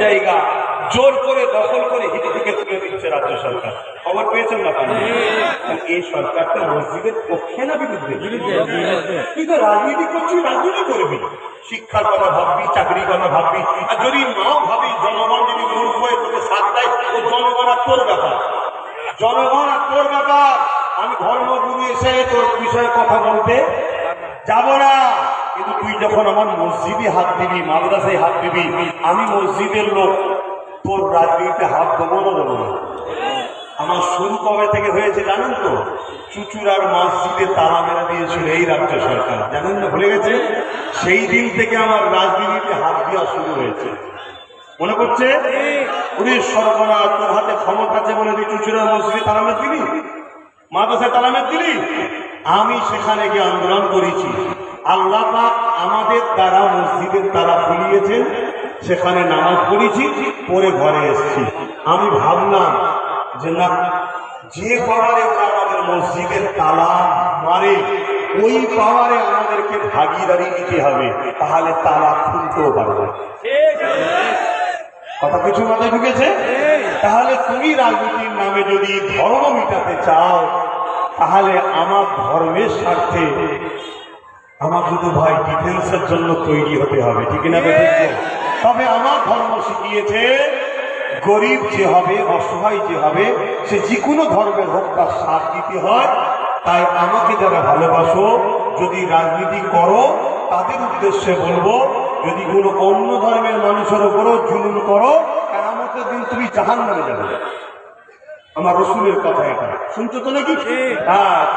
জায়গা জোর করে দখল করে হিট থেকে তুলে দিচ্ছে রাজ্য সরকার। খবর পেয়েছেন না পানি? এই সরকারটা মসজিদের পক্ষে না বিরুদ্ধে? তুই তো রাজনীতি করছিস রাজনীতি করবি শিক্ষার কথা ভাববি চাকরির কথা ভাববি আর যদি নাও ভাবি জনগণ যদি মূর্খ হয়ে তোকে সাথ দেয় ও জনগণ আর তোর ব্যাপার। জনগণ আর তোর ব্যাপার। আমি ধর্মগুরু এসে তোর বিষয়ে কথা বলতে যাব না। কিন্তু তুই যখন আমার মসজিদে হাত দিবি, মাদ্রাসায় হাত দিবি, আমি মসজিদের লোক, তোর রাজনীতিতে হাত দেবো না দেবো না। আমার শুরু কবে থেকে হয়েছে জানেন তো? চুচুড়ার মসজিদে তালা মেরে দিয়েছিল এই রাজ্য সরকার। জানেন না, ভুলে গেছে? সেই দিন থেকে আমার রাজনীতিতে হাত দেওয়া শুরু হয়েছে। মনে করছে উনি সর্বনা তোর হাতে ক্ষমতা আছে বলে তুই চুচুড়ার মসজিদে তালা মেরে দিবি মাদ্রাসায় তালা মেরে দিবি আমি সেখানে গিয়ে আন্দোলন করেছি। আল্লাহ আমাদের দ্বারা মসজিদের তারা খুলিয়েছেন, সেখানে নামাজ পড়েছি পরে ঘরে এসেছি। আমি ভাবলাম যে না, যে পাওয়ারে ওরা আমাদের মসজিদের তালা মারে, ওই পাওয়ারে আমাদেরকে ভাগিদারি নিতে হবে, তাহলে তালা খুলতেও পারবে কথা কিছু মাথায় ঢুকেছে? তাহলে তুমি রাজনীতির নামে যদি ধর্ম মিটাতে চাও, তাহলে আমার ধর্মের স্বার্থে আমার শুধু ভাই ডিফেন্সের জন্য তৈরি হতে হবে ঠিক না তবে আমার ধর্ম শিখিয়েছে গরিব যে হবে অসহায় যে হবে সে যে কোনো ধর্মের হোক তার সাথ দিতে হয়। তাই আমাকে যারা ভালোবাসো যদি রাজনীতি করো তাদের উদ্দেশ্যে বলব যদি কোনো অন্য ধর্মের মানুষের উপরও জুলুম করো আমাদের দিন তুমি জাহান নামে যাবে। আমার রসুলের কথা এটা। শুনছো তো নাকি? হ্যাঁ।